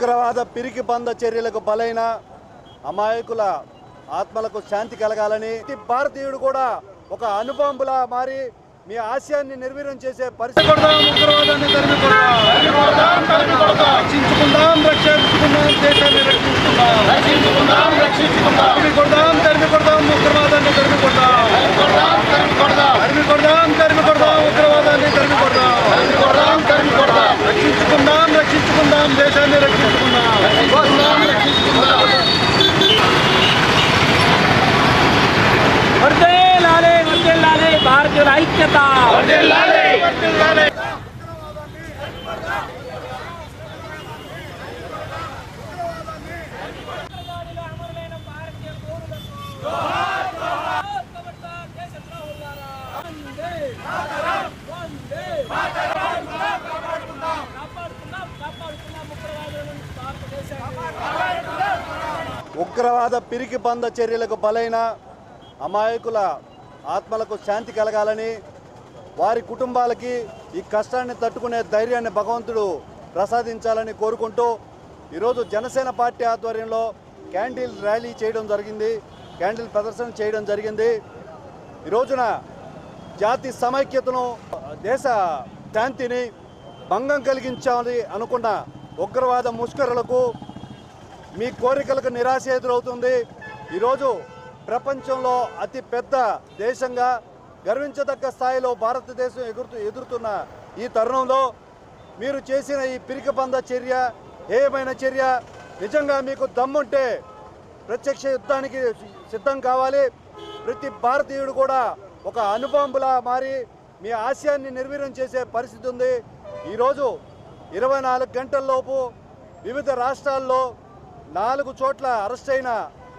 ఉగ్రవాద పిరికి బంద చర్యలకు బలైన అమాయకుల ఆత్మలకు శాంతి కలగాలని ప్రతి భారతీయుడు కూడా ఒక అనుబాంబులా మారి మీ ఆశయాన్ని నిర్వీర్యం చేసే పరిస్థితి కొడదాం ఉగ్రవాదాన్ని తరిమి కొడదాం రక్షించుకుందాం రక్షించుకుందాం దేశాన్ని రక్షించుకుందాం. ఉగ్రవాద పిరికి బంద చర్యలకు బలైన అమాయకుల ఆత్మలకు శాంతి కలగాలని వారి కుటుంబాలకి ఈ కష్టాన్ని తట్టుకునే ధైర్యాన్ని భగవంతుడు ప్రసాదించాలని కోరుకుంటూ ఈరోజు జనసేన పార్టీ ఆధ్వర్యంలో క్యాండిల్ ర్యాలీ చేయడం జరిగింది. క్యాండిల్ ప్రదర్శన చేయడం జరిగింది. ఈ రోజున జాతి సమైక్యతను దేశ శాంతిని భంగం కలిగించాలి అనుకున్న ఉగ్రవాద ముష్కరులకు మీ కోరికలకు నిరాశ ఎదురవుతుంది ఈరోజు ప్రపంచంలో అతి పెద్ద దేశంగా గర్వించదగ్గ స్థాయిలో భారతదేశం ఎగురుతూ ఎదురుతున్న ఈ తరుణంలో మీరు చేసిన ఈ పిరికబంద చర్య ఏమైన చర్య నిజంగా మీకు దమ్ముంటే ప్రత్యక్ష యుద్ధానికి సిద్ధం కావాలి. ప్రతి భారతీయుడు కూడా ఒక అనుబాంబులా మారి మీ ఆశయాన్ని నిర్వీర్యం చేసే పరిస్థితి ఉంది. ఈరోజు ఇరవై నాలుగు గంటల్లోపు వివిధ రాష్ట్రాల్లో నాలుగు చోట్ల అరెస్ట్ అయిన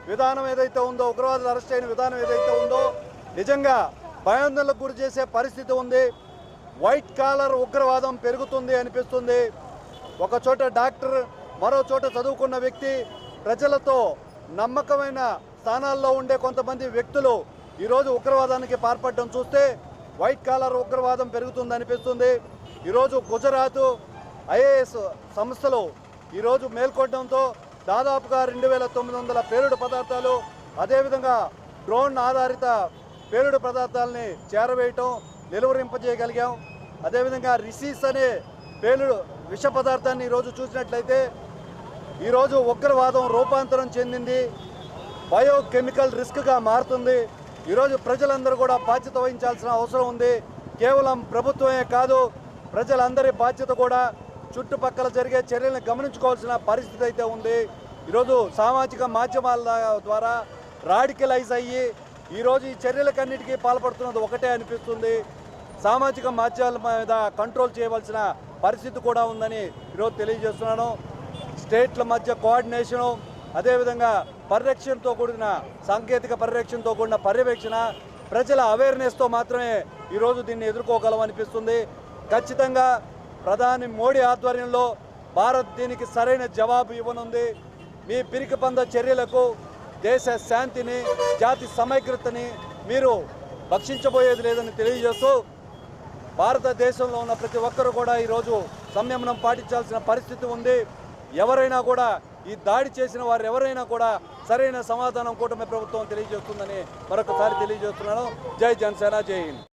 విధానం ఏదైతే ఉందో ఉగ్రవాదులు అరెస్ట్ అయిన విధానం ఏదైతే ఉందో నిజంగా భయాందోళనకు గురి చేసే పరిస్థితి ఉంది. వైట్ కాలర్ ఉగ్రవాదం పెరుగుతుంది అనిపిస్తుంది. ఒక చోట డాక్టర్ మరో చోట చదువుకున్న వ్యక్తి ప్రజలతో నమ్మకమైన స్థానాల్లో ఉండే కొంతమంది వ్యక్తులు ఈరోజు ఉగ్రవాదానికి పాల్పడడం చూస్తే వైట్ కాలర్ ఉగ్రవాదం పెరుగుతుంది అనిపిస్తుంది. ఈరోజు గుజరాత్ ఐఏఎస్ సంస్థలు ఈరోజు మేల్కొట్టడంతో దాదాపుగా రెండు వేల తొమ్మిది వందల పేలుడు పదార్థాలు అదేవిధంగా డ్రోన్ ఆధారిత పేలుడు పదార్థాలని చేరవేయటం నిలువరింపజేయగలిగాం. అదేవిధంగా రిసీస్ అనే పేలుడు విష పదార్థాన్ని ఈరోజు చూసినట్లయితే ఈరోజు ఉగ్రవాదం రూపాంతరం చెందింది. బయోకెమికల్ రిస్క్గా మారుతుంది. ఈరోజు ప్రజలందరూ కూడా బాధ్యత వహించాల్సిన అవసరం ఉంది. కేవలం ప్రభుత్వమే కాదు ప్రజలందరి బాధ్యత కూడా చుట్టుపక్కల జరిగే చర్యలను గమనించుకోవాల్సిన పరిస్థితి అయితే ఉంది. ఈరోజు సామాజిక మాధ్యమాల ద్వారా రాడికలైజ్ అయ్యి ఈరోజు ఈ చర్యలకన్నిటికీ పాల్పడుతున్నది ఒకటే అనిపిస్తుంది. సామాజిక మాధ్యమాల మీద కంట్రోల్ చేయవలసిన పరిస్థితి కూడా ఉందని ఈరోజు తెలియజేస్తున్నాను. స్టేట్ల మధ్య కోఆర్డినేషను అదేవిధంగా పరిరక్షణతో కూడిన సాంకేతిక పరిరక్షణతో కూడిన పర్యవేక్షణ ప్రజల అవేర్నెస్తో మాత్రమే ఈరోజు దీన్ని ఎదుర్కోగలం అనిపిస్తుంది ఖచ్చితంగా ప్రధాని మోడీ ఆధ్వర్యంలో భారత్ దీనికి సరైన జవాబు ఇవ్వనుంది. మీ పిరికి పంద చర్యలకు దేశ శాంతిని జాతి సమైక్యతని మీరు భక్షించబోయేది లేదని తెలియజేస్తూ భారతదేశంలో ఉన్న ప్రతి ఒక్కరూ కూడా ఈరోజు సంయమనం పాటించాల్సిన పరిస్థితి ఉంది. ఎవరైనా కూడా ఈ దాడి చేసిన వారు ఎవరైనా కూడా సరైన సమాధానం కూటమి ప్రభుత్వం తెలియజేస్తుందని మరొకసారి తెలియజేస్తున్నాను. జై జనసేన జై హింద్.